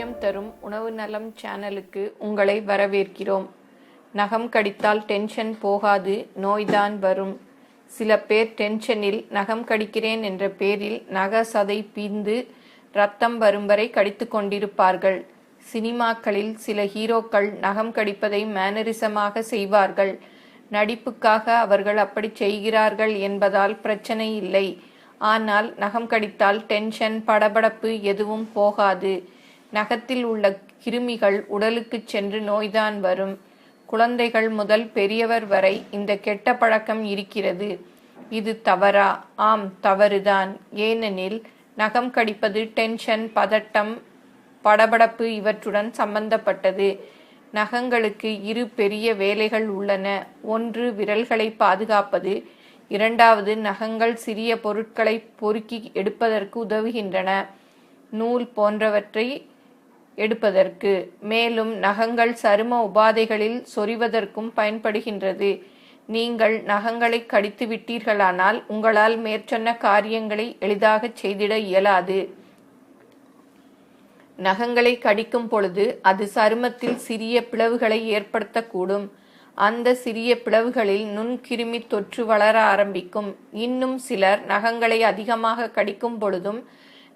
ஆரோக்கியம் தரும் உணவு நலம் சேனலுக்கு உங்களை வரவேற்கிறோம். நகம் கடித்தால் டென்ஷன் போகாது நோய்தான் வரும். சில பேர் டென்ஷனில் நகம் கடிக்கிறேன் என்ற பேரில் நக சதை பீந்து ரத்தம் வரும் வரை கடித்து கொண்டிருப்பார்கள். சினிமாக்களில் சில ஹீரோக்கள் நகம் கடிப்பதை மேனரிசமாக செய்வார்கள். நடிப்புக்காக அவர்கள் அப்படி செய்கிறார்கள் என்பதால் பிரச்சனை இல்லை. ஆனால் நகம் கடித்தால் டென்ஷன் படபடப்பு எதுவும் போகாது. நகத்தில் உள்ள கிருமிகள் உடலுக்கு சென்று நோய்தான் வரும். குழந்தைகள் முதல் பெரியவர் வரை இந்த கெட்ட பழக்கம் இருக்கிறது. இது தவறா? ஆம் தவறுதான். ஏனெனில் நகம் கடிப்பது டென்ஷன் பதட்டம் படபடப்பு இவற்றுடன் சம்பந்தப்பட்டது. நகங்களுக்கு இரு பெரிய வேலைகள் உள்ளன. ஒன்று விரல்களை பாதுகாப்பது. இரண்டாவது நகங்கள் சிறிய பொருட்களை பொறுக்கி எடுப்பதற்கு உதவுகின்றன. நூல் போன்றவற்றை எடுப்பதற்கு மேலும் நகங்கள் சரும உபாதைகளில் சொறிவதற்கும் பயன்படுகின்றது. நீங்கள் நகங்களை கடித்து விட்டீர்களானால் உங்களால் மேற்சொன்ன காரியங்களை எளிதாக செய்திட இயலாது. நகங்களை கடிக்கும் பொழுது அது சருமத்தில் சிறிய பிளவுகளை ஏற்படுத்தக்கூடும். அந்த சிறிய பிளவுகளில் நுண்கிருமி தொற்று வளர ஆரம்பிக்கும். இன்னும் சிலர் நகங்களை அதிகமாக கடிக்கும் பொழுதும்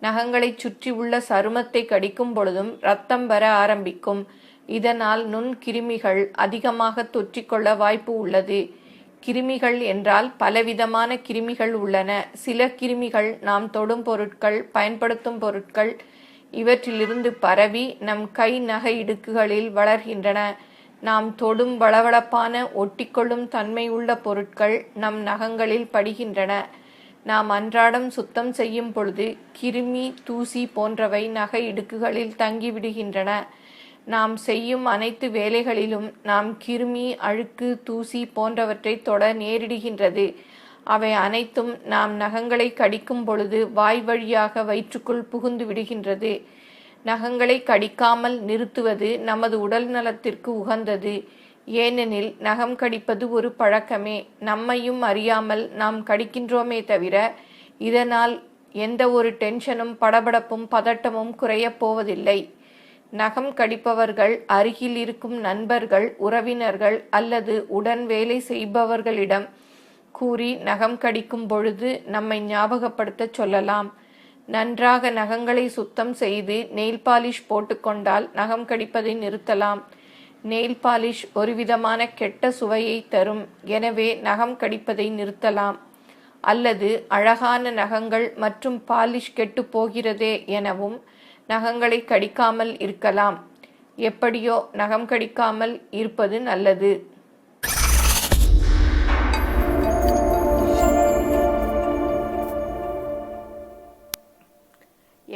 நகங்களைச் சுற்றி உள்ள சருமத்தை கடிக்கும் பொழுதும் ரத்தம் வர ஆரம்பிக்கும். இதனால் நுண்கிருமிகள் அதிகமாக தொற்றிக்கொள்ள வாய்ப்பு உள்ளது. கிருமிகள் என்றால் பலவிதமான கிருமிகள் உள்ளன. சில கிருமிகள் நாம் தொடும் பொருட்கள் பயன்படுத்தும் பொருட்கள் இவற்றிலிருந்து பரவி நம் கை நகை இடுக்குகளில் வளர்கின்றன. நாம் தொடும் வளவளப்பான ஒட்டிக்கொள்ளும் தன்மை உள்ள பொருட்கள் நம் நகங்களில் படுகின்றன. நாம் அன்றாடம் சுத்தம் செய்யும் பொழுது கிருமி தூசி போன்றவை நகை இடுக்குகளில் தங்கிவிடுகின்றன. நாம் செய்யும் அனைத்து வேலைகளிலும் நாம் கிருமி அழுக்கு தூசி போன்றவற்றை தொட நேரிடுகின்றது. அவை அனைத்தும் நாம் நகங்களை கடிக்கும் பொழுது வாய் வழியாக வயிற்றுக்குள் புகுந்து விடுகின்றது. நகங்களை கடிக்காமல் நிறுத்துவது நமது உடல் நலத்திற்கு உகந்தது. ஏனெனில் நகம் கடிப்பது ஒரு பழக்கமே. நம்மையும் அறியாமல் நாம் கடிக்கின்றோமே தவிர இதனால் எந்த ஒரு டென்ஷனும் படபடப்பும் பதட்டமும் குறையப் போவதில்லை. நகம் கடிப்பவர்கள் அருகில் இருக்கும் நண்பர்கள் உறவினர்கள் அல்லது உடன் வேலை செய்பவர்களிடம் கூறி நகம் கடிக்கும் பொழுது நம்மை ஞாபகப்படுத்த சொல்லலாம். நன்றாக நகங்களை சுத்தம் செய்து நெயில் பாலிஷ் போட்டுக்கொண்டால் நகம் கடிப்பதை நிறுத்தலாம். நெயில் பாலிஷ் ஒருவிதமான கெட்ட சுவையை தரும். எனவே நகம் கடிப்பதை நிறுத்தலாம். அல்லது அழகான நகங்கள் மற்றும் பாலிஷ் கெட்டு போகிறதே எனவும் நகங்களை கடிக்காமல் இருக்கலாம். எப்படியோ நகம் கடிக்காமல் இருப்பது நல்லது.